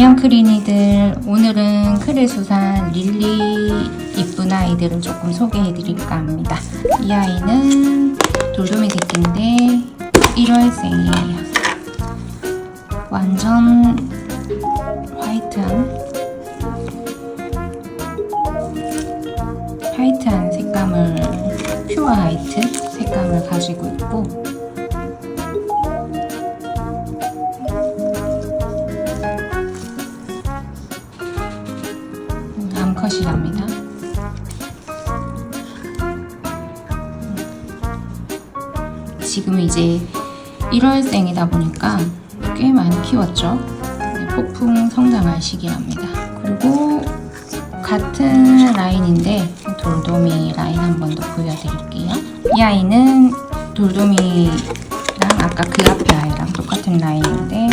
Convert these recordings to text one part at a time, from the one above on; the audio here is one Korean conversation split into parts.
안녕 크리니들 오늘은 크레수산 릴리 이쁜 아이들을 조금 소개해 드릴까 합니다. 이 아이는 돌돔이 새끼인데 1월생이에요 완전 화이트한 화이트한 색감을 퓨어 화이트 색감을 가지고 있고 컷이랍니다. 지금 이제 1월생이다 보니까 꽤 많이 키웠죠. 네, 폭풍 성장할 시기랍니다. 그리고 같은 라인인데 돌돔이 라인 한 번 더 보여드릴게요. 이 아이는 돌돔이랑 아까 그 앞에 아이랑 똑같은 라인인데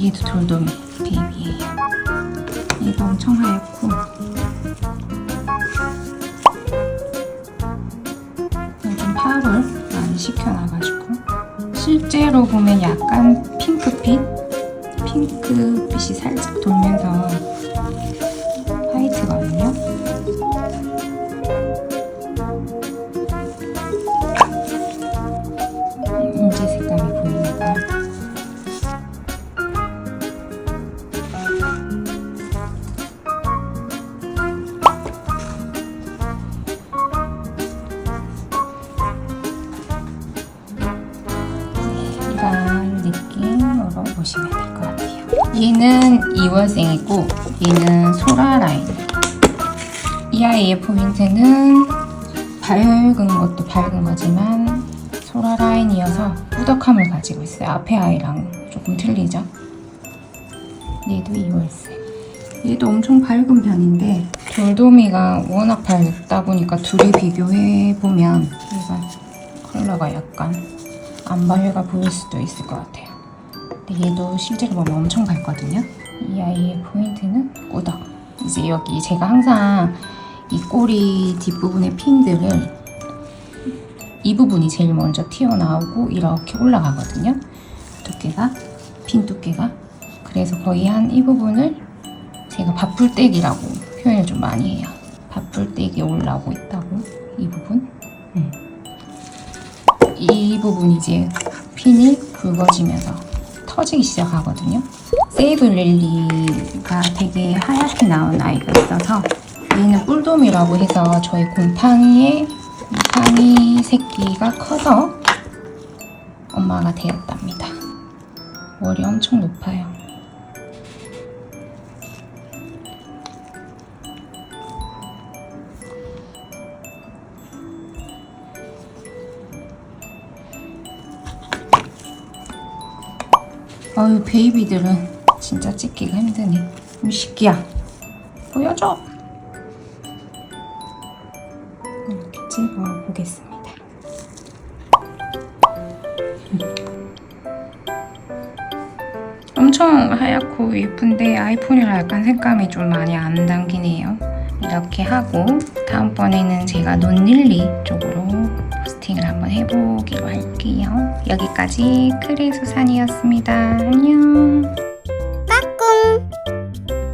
얘도 돌돔이 베이비예요. 엄청 하얗고. 요즘 파를 많이 시켜놔가지고. 실제로 보면 약간 핑크빛? 핑크빛이 살짝 돌면서 보시면 될 것 같아요. 얘는 2월생이고 얘는 소라 라인. 이 아이의 포인트는 밝은 것도 밝은 거지만 소라 라인이어서 뿌덕함을 가지고 있어요. 앞에 아이랑 조금 틀리죠? 얘도 2월생. 얘도 엄청 밝은 편인데 돌돔이가 워낙 밝다 보니까 둘이 비교해 보면 얘가 컬러가 약간 안 밝아 보일 수도 있을 것 같아요. 근데 얘도 실제로 보면 엄청 밝거든요. 이 아이의 포인트는 꼬덕. 이제 여기 제가 항상 이 꼬리 뒷부분의 핀들을 이 부분이 제일 먼저 튀어나오고 이렇게 올라가거든요. 두께가 핀 두께가 그래서 거의 한 이 부분을 제가 바풀떼기라고 표현을 좀 많이 해요. 바풀떼기 올라오고 있다고 이 부분. 음. 이 부분이 이제 핀이 굵어지면서 터지기 시작하거든요. 세이브 릴리가 되게 하얗게 나온 아이가 있어서 얘는 뿔돔이라고 해서 저희 곰팡이의 곰팡이 새끼가 커서 엄마가 되었답니다. 월이 엄청 높아요. 아유 베이비들은 진짜 찍기가 힘드네. 이 새끼야 보여줘. 이렇게 찍어 보겠습니다. 엄청 하얗고 예쁜데 아이폰이라 약간 색감이 좀 많이 안 담기네요. 이렇게 하고 다음번에는 제가 논릴리 쪽으로 포스팅을 한번 해보기로 할게요. 여기까지 크리수산이었습니다. 안녕. 빠꿍.